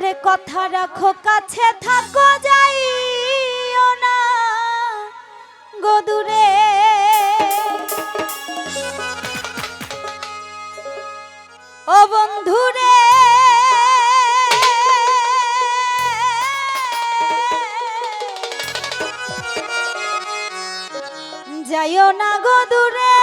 ওরে কথা রাখো কাছে থাকো যাইও না। গদুরে। ও বন্ধুরে। যাইও না গদুরে।